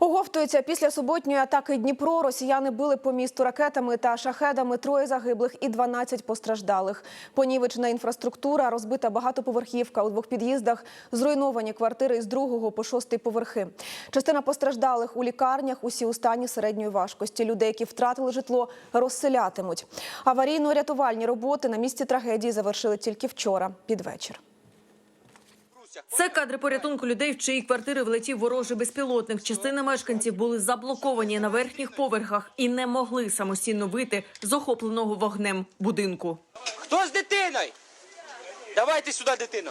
Оговтується після суботньої атаки Дніпро. Росіяни били по місту ракетами та шахедами. Троє загиблих і 12 постраждалих. Понівечена інфраструктура, розбита багатоповерхівка у двох під'їздах, зруйновані квартири з другого по шостий поверхи. Частина постраждалих у лікарнях, усі у стані середньої важкості. Людей, які втратили житло, розселятимуть. Аварійно-рятувальні роботи на місці трагедії завершили тільки вчора під вечір. Це кадри порятунку людей, в чиї квартири влетів ворожий безпілотник. Частина мешканців були заблоковані на верхніх поверхах і не могли самостійно вийти з охопленого вогнем будинку. Хто з дитиною? Давайте сюди дитину.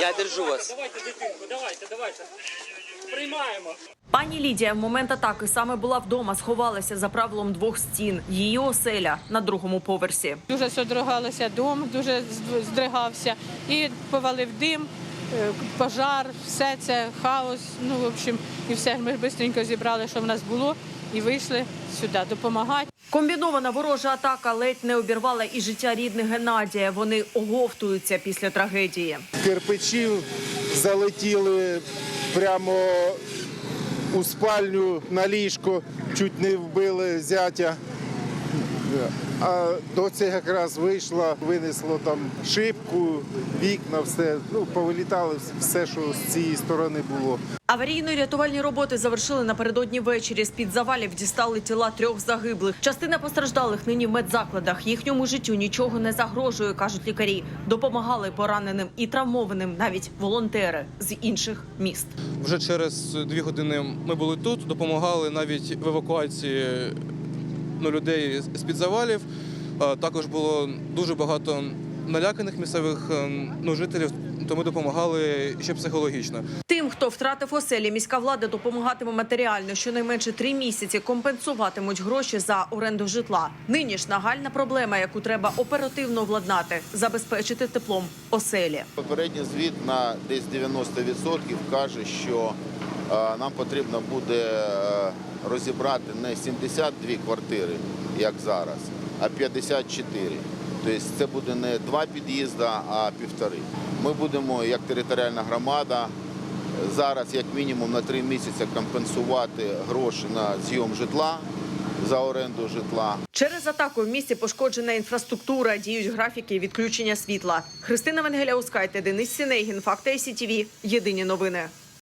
Я держу вас. Давайте дитинку, давайте, давайте. Приймаємо. Пані Лідія в момент атаки саме була вдома, сховалася за правилом двох стін. Її оселя на другому поверсі. Дуже содрогалося дом, дуже здригався і повалив дим, е, пожар, все це хаос. Ну, в общем, і все. Ми швидко зібрали, що в нас було, і вийшли сюди допомагати. Комбінована ворожа атака ледь не обірвала і життя рідних Геннадія. Вони оговтуються після трагедії. кирпичів залетіли прямо у спальню на ліжко, чуть не вбили зятя. А доця якраз вийшла, винесло там шибку, вікна, все. Ну, повилітали все, що з цієї сторони було. Аварійно-рятувальні роботи завершили напередодні ввечері. З під завалів дістали тіла трьох загиблих. Частина постраждалих нині в медзакладах. Їхньому життю нічого не загрожує, кажуть лікарі. Допомагали пораненим і травмованим навіть волонтери з інших міст. Вже через дві години ми були тут, допомагали навіть в евакуації ну, людей з під завалів. Також було дуже багато наляканих місцевих е, ну, жителів, то ми допомагали ще психологічно. Тим, хто втратив оселі, міська влада допомагатиме матеріально. Щонайменше три місяці компенсуватимуть гроші за оренду житла. Нині ж нагальна проблема, яку треба оперативно владнати, забезпечити теплом оселі. Попередній звіт на десь 90% каже, що е, нам потрібно буде е, розібрати не 72 квартири, як зараз, а 54. Тобто це буде не два під'їзди, а півтори. Ми будемо, як територіальна громада, зараз як мінімум на три місяці компенсувати гроші на зйом житла за оренду житла. Через атаку в місті пошкоджена інфраструктура, діють графіки відключення світла. Христина Венгеля Ускайте, Денис Сінейгін, Факти СІТВ. Єдині новини.